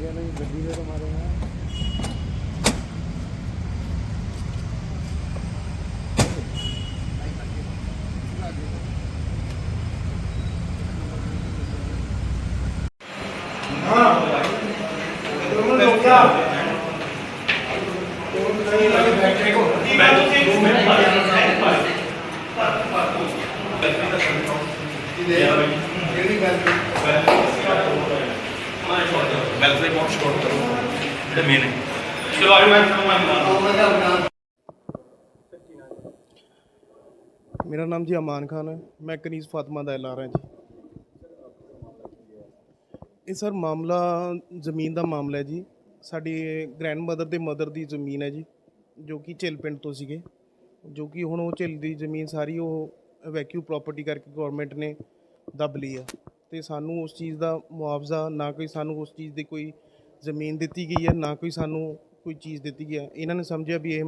गया नहीं गड्डी से तो मारे हैं ਵੈਲਫੇਅਰ ਬਹੁਤ ਸ਼ੋਰਟ ਕਰੋ। ਜਿਹੜੇ ਮੇਨ ਹੈ ਚਲੋ ਆਜੋ, ਮੈਂ ਤੁਹਾਨੂੰ ਮੇਰਾ ਨਾਮ ਜੀ ਅਮਾਨ ਖਾਨ ਹੈ। ਮੈਂ ਕਨੀਜ਼ ਫਾਤਮਾ ਦਾ ਐਲਆਰ ਹਾਂ ਜੀ। ਇਹ ਸਰ ਮਾਮਲਾ, ਜ਼ਮੀਨ ਦਾ ਮਾਮਲਾ ਹੈ ਜੀ। ਸਾਡੀ ਗ੍ਰੈਂਡ ਮਦਰ ਦੇ ਮਦਰ ਦੀ ਜ਼ਮੀਨ ਹੈ ਜੀ, ਜੋ ਕਿ ਝਿਲ ਪਿੰਡ ਤੋਂ ਸੀਗੇ। ਜੋ ਕਿ ਹੁਣ ਉਹ ਝਿਲ ਦੀ ਜ਼ਮੀਨ ਸਾਰੀ ਉਹ ਵੈਕਿਊ ਪ੍ਰਾਪਰਟੀ ਕਰਕੇ ਗਵਰਨਮੈਂਟ ਨੇ ਦੱਬ ਲਈ ਆ। ਤੇ ਸਾਨੂੰ ਉਸ ਚੀਜ਼ ਦਾ ਮੁਆਵਜ਼ਾ, ਨਾ ਕੋਈ ਸਾਨੂੰ ਉਸ ਚੀਜ਼ ਦੀ ਕੋਈ ਜ਼ਮੀਨ ਦਿੱਤੀ ਗਈ ਹੈ, ਨਾ ਕੋਈ ਸਾਨੂੰ ਕੋਈ ਚੀਜ਼ ਦਿੱਤੀ ਗਈ ਹੈ। ਇਹਨਾਂ ਨੇ ਸਮਝਿਆ ਵੀ ਇਹ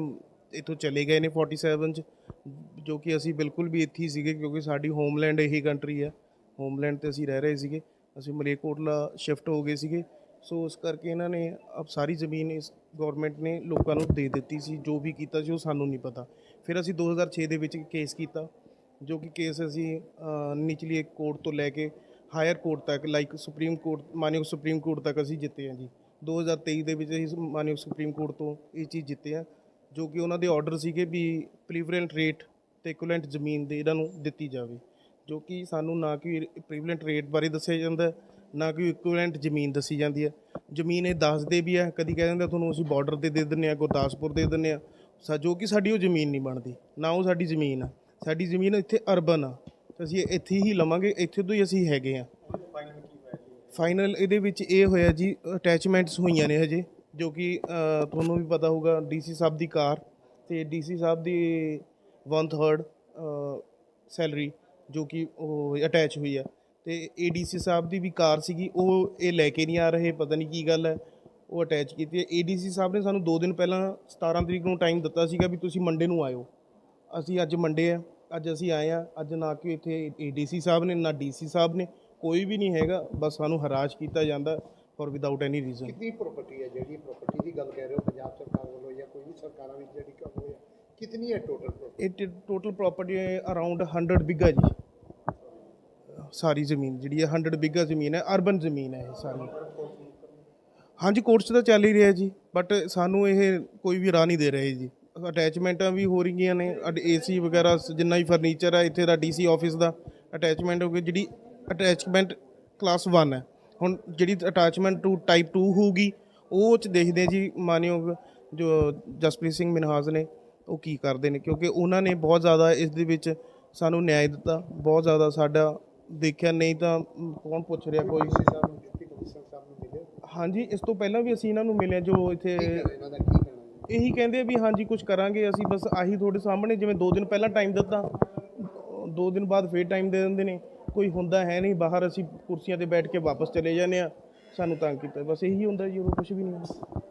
ਇੱਥੋਂ ਚਲੇ ਗਏ ਨੇ 47 ਚ, ਜੋ ਕਿ ਅਸੀਂ ਬਿਲਕੁਲ ਵੀ ਇੱਥੇ ਹੀ ਸੀਗੇ, ਕਿਉਂਕਿ ਸਾਡੀ ਹੋਮਲੈਂਡ ਇਹੀ ਕੰਟਰੀ ਹੈ। ਹੋਮਲੈਂਡ ਤੇ ਅਸੀਂ ਰਹਿ ਰਹੇ ਸੀਗੇ। ਅਸੀਂ ਮਲੇਰਕੋਟਲਾ ਸ਼ਿਫਟ ਹੋ ਗਏ ਸੀਗੇ। ਸੋ ਉਸ ਕਰਕੇ ਇਹਨਾਂ ਨੇ ਅਬ ਸਾਰੀ ਜ਼ਮੀਨ ਇਸ ਗਵਰਨਮੈਂਟ ਨੇ ਲੋਕਾਂ ਨੂੰ ਦੇ ਦਿੱਤੀ ਸੀ, ਜੋ ਵੀ ਕੀਤਾ ਸੀ ਉਹ ਸਾਨੂੰ ਨਹੀਂ ਪਤਾ। ਫਿਰ ਅਸੀਂ 2006 ਦੇ ਵਿੱਚ ਕੇਸ ਕੀਤਾ, ਜੋ ਕਿ ਕੇਸ ਅਸੀਂ ਨਿਚਲੀ ਇੱਕ ਕੋਰਟ ਤੋਂ ਲੈ ਕੇ ਹਾਇਰ ਕੋਰਟ ਤੱਕ, ਲਾਈਕ ਸੁਪਰੀਮ ਕੋਰਟ, ਮਾਨਯੋਗ ਸੁਪਰੀਮ ਕੋਰਟ ਤੱਕ ਅਸੀਂ ਜਿੱਤੇ ਹਾਂ ਜੀ। 2023 ਦੇ ਵਿੱਚ ਅਸੀਂ ਮਾਨਯੋਗ ਸੁਪਰੀਮ ਕੋਰਟ ਤੋਂ ਇਹ ਚੀਜ਼ ਜਿੱਤੇ ਆ ਜੋ ਕਿ ਉਹਨਾਂ ਦੇ ਆਰਡਰ ਸੀਗੇ ਵੀ ਪ੍ਰੀਵਲੈਂਟ ਰੇਟ ਤੇ ਇਕੁਇਵਲੈਂਟ ਜ਼ਮੀਨ ਦੇ ਇਹਨਾਂ ਨੂੰ ਦਿੱਤੀ ਜਾਵੇ, ਜੋ ਕਿ ਸਾਨੂੰ ਨਾ ਕਿ ਪ੍ਰੀਵਲੈਂਟ ਰੇਟ ਬਾਰੇ ਦੱਸਿਆ ਜਾਂਦਾ, ਨਾ ਕਿ ਇਕੁਇਵਲੈਂਟ ਜ਼ਮੀਨ ਦੱਸੀ ਜਾਂਦੀ ਹੈ। ਜ਼ਮੀਨ ਇਹ ਦੱਸਦੇ ਵੀ ਹੈ, ਕਦੀ ਕਹਿ ਦਿੰਦੇ ਤੁਹਾਨੂੰ ਅਸੀਂ ਬਾਰਡਰ ਤੇ ਦੇ ਦਿੰਨੇ ਆ ਗੁਰਦਾਸਪੁਰ ਦੇ ਦਿੰਨੇ ਆ ਸਾ ਜੋ ਕਿ ਸਾਡੀ ਉਹ ਜ਼ਮੀਨ ਨਹੀਂ ਬਣਦੀ, ਨਾ ਉਹ ਸਾਡੀ ਜ਼ਮੀਨ ਆ। ਸਾਡੀ ਜ਼ਮੀਨ ਇੱਥੇ ਅਰਬਨ ਆ। ਅਸੀਂ ਇੱਥੇ ਹੀ ਲਵਾਂਗੇ, ਇੱਥੇ ਤੋਂ ਹੀ ਅਸੀਂ ਹੈਗੇ ਆ ਫਾਈਨਲ ਇਹਦੇ ਵਿੱਚ ਇਹ ਹੋਇਆ ਜੀ ਅਟੈਚਮੈਂਟਸ ਹੋਈਆਂ ਨੇ ਹਜੇ, ਜੋ ਕਿ ਤੁਹਾਨੂੰ ਵੀ ਪਤਾ ਹੋਊਗਾ ਡੀਸੀ ਸਾਹਿਬ ਦੀ ਕਾਰ ਤੇ ਡੀਸੀ ਸਾਹਿਬ ਦੀ 1/3 ਸੈਲਰੀ ਜੋ ਕਿ ਉਹ ਅਟੈਚ ਹੋਈ ਆ। ਤੇ ਏਡੀਸੀ ਸਾਹਿਬ ਦੀ ਵੀ ਕਾਰ ਸੀਗੀ, ਉਹ ਇਹ ਲੈ ਕੇ ਨਹੀਂ ਆ ਰਹੇ, ਪਤਾ ਨਹੀਂ ਕੀ ਗੱਲ ਹੈ, ਉਹ ਅਟੈਚ ਕੀਤੀ ਹੈ। ਏਡੀਸੀ ਸਾਹਿਬ ਨੇ ਸਾਨੂੰ 2 ਦਿਨ ਪਹਿਲਾਂ 17 ਤਰੀਕ ਨੂੰ ਟਾਈਮ ਦਿੱਤਾ ਸੀਗਾ ਵੀ ਤੁਸੀਂ ਮੰਡੇ ਨੂੰ ਆਇਓ। ਅਸੀਂ ਅੱਜ ਮੰਡੇ ਆ ਅੱਜ ਅਸੀਂ ਆਏ ਆ ਅੱਜ ਨਾ ਕਿ ਇੱਥੇ ਏਡੀਸੀ ਸਾਹਿਬ ਨੇ ਨਾ ਡੀਸੀ ਸਾਹਿਬ ਨੇ ਕੋਈ ਵੀ ਨਹੀਂ ਹੈਗਾ ਬਸ ਸਾਨੂੰ ਹਰਾਸ਼ ਕੀਤਾ ਜਾਂਦਾ ਫੋਰ ਵਿਦਆਊਟ ਐਨੀ ਰੀਜ਼ਨ ਕਿੰਨੀ ਪ੍ਰਾਪਰਟੀ ਹੈ? ਜਿਹੜੀ ਪ੍ਰਾਪਰਟੀ ਦੀ ਗੱਲ ਕਹਿ ਰਹੇ ਹੋ ਪੰਜਾਬ ਸਰਕਾਰ ਵੱਲੋਂ ਜਾਂ ਕੋਈ ਵੀ ਸਰਕਾਰਾਂ ਵਿੱਚ ਜਿਹੜੀ ਕੰਮ ਹੋਇਆ ਕਿੰਨੀ ਹੈ ਟੋਟਲ ਪ੍ਰੋਪਰਟੀ ਇਹ ਟੋਟਲ ਪ੍ਰਾਪਰਟੀ ਅਰਾਊਂਡ 100 ਬਿਗਾ ਜੀ। ਸਾਰੀ ਜ਼ਮੀਨ ਜਿਹੜੀ ਹੈ 100 ਬਿਗਾ ਜ਼ਮੀਨ ਹੈ ਅਰਬਨ ਜ਼ਮੀਨ ਹੈ ਇਹ ਸਾਰੀ। ਹਾਂਜੀ ਕੋਰਸ ਤਾਂ ਚੱਲ ਹੀ ਰਿਹਾ ਜੀ ਬਟ ਸਾਨੂੰ ਇਹ ਕੋਈ ਵੀ ਰਾਹ ਨਹੀਂ ਦੇ ਰਹੇ ਜੀ। ਅਟੈਚਮੈਂਟਾਂ ਵੀ ਹੋ ਰਹੀਆਂ ਨੇ ਏਸੀ ਵਗੈਰਾ ਜਿੰਨਾ ਵੀ ਫਰਨੀਚਰ ਹੈ ਇੱਥੇ ਦਾ ਡੀਸੀ ਆਫਿਸ ਦਾ ਅਟੈਚਮੈਂਟ ਹੋ ਗਈ ਜਿਹੜੀ ਅਟੈਚਮੈਂਟ ਕਲਾਸ 1 ਹੈ। ਹੁਣ ਜਿਹੜੀ ਅਟੈਚਮੈਂਟ ਟੂ ਟਾਈਪ 2 ਹੋਊਗੀ ਉਹ ਚ ਦੇਖਦੇ ਜੀ ਮਾਨਯੋਗ ਜੋ ਜਸਪ੍ਰੀਤ ਸਿੰਘ ਮਿਨਹਾਜ਼ ਨੇ ਉਹ ਕੀ ਕਰਦੇ ਨੇ ਕਿਉਂਕਿ ਉਹਨਾਂ ਨੇ ਬਹੁਤ ਜ਼ਿਆਦਾ ਇਸ ਦੇ ਵਿੱਚ ਸਾਨੂੰ ਨਿਆਂ ਦਿੱਤਾ ਬਹੁਤ ਜ਼ਿਆਦਾ ਸਾਡਾ ਦੇਖਿਆ ਨਹੀਂ ਤਾਂ ਕੌਣ ਪੁੱਛ ਰਿਹਾ ਕੋਈ? ਸਾਹਿਬ ਨੂੰ ਡਿਪਟੀ ਕਮਿਸ਼ਨਰ ਸਾਹਿਬ ਨੂੰ ਮਿਲੇ? ਹਾਂਜੀ ਇਸ ਤੋਂ ਪਹਿਲਾਂ ਵੀ ਅਸੀਂ ਇਹਨਾਂ ਨੂੰ ਮਿਲੇ ਜੋ ਇੱਥੇ ਇਹੀ ਕਹਿੰਦੇ ਆ ਵੀ ਹਾਂਜੀ ਕੁਝ ਕਰਾਂਗੇ, ਅਸੀਂ ਬਸ ਆਹੀ ਤੁਹਾਡੇ ਸਾਹਮਣੇ, ਜਿਵੇਂ 2 ਦਿਨ ਪਹਿਲਾਂ ਟਾਈਮ ਦਿੱਤਾ। 2 ਦਿਨ ਬਾਅਦ ਫੇਰ ਟਾਈਮ ਦੇ ਦਿੰਦੇ ਨੇ। ਕੋਈ ਹੁੰਦਾ ਹੈ ਨਹੀਂ, ਬਾਹਰ ਅਸੀਂ ਕੁਰਸੀਆਂ ਤੇ ਬੈਠ ਕੇ ਵਾਪਸ ਚਲੇ ਜਾਂਦੇ ਆ ਸਾਨੂੰ ਤੰਗ ਕੀਤਾ। ਬਸ ਇਹੀ ਹੁੰਦਾ ਜੀ, ਹੋਰ ਕੁਝ ਵੀ ਨਹੀਂ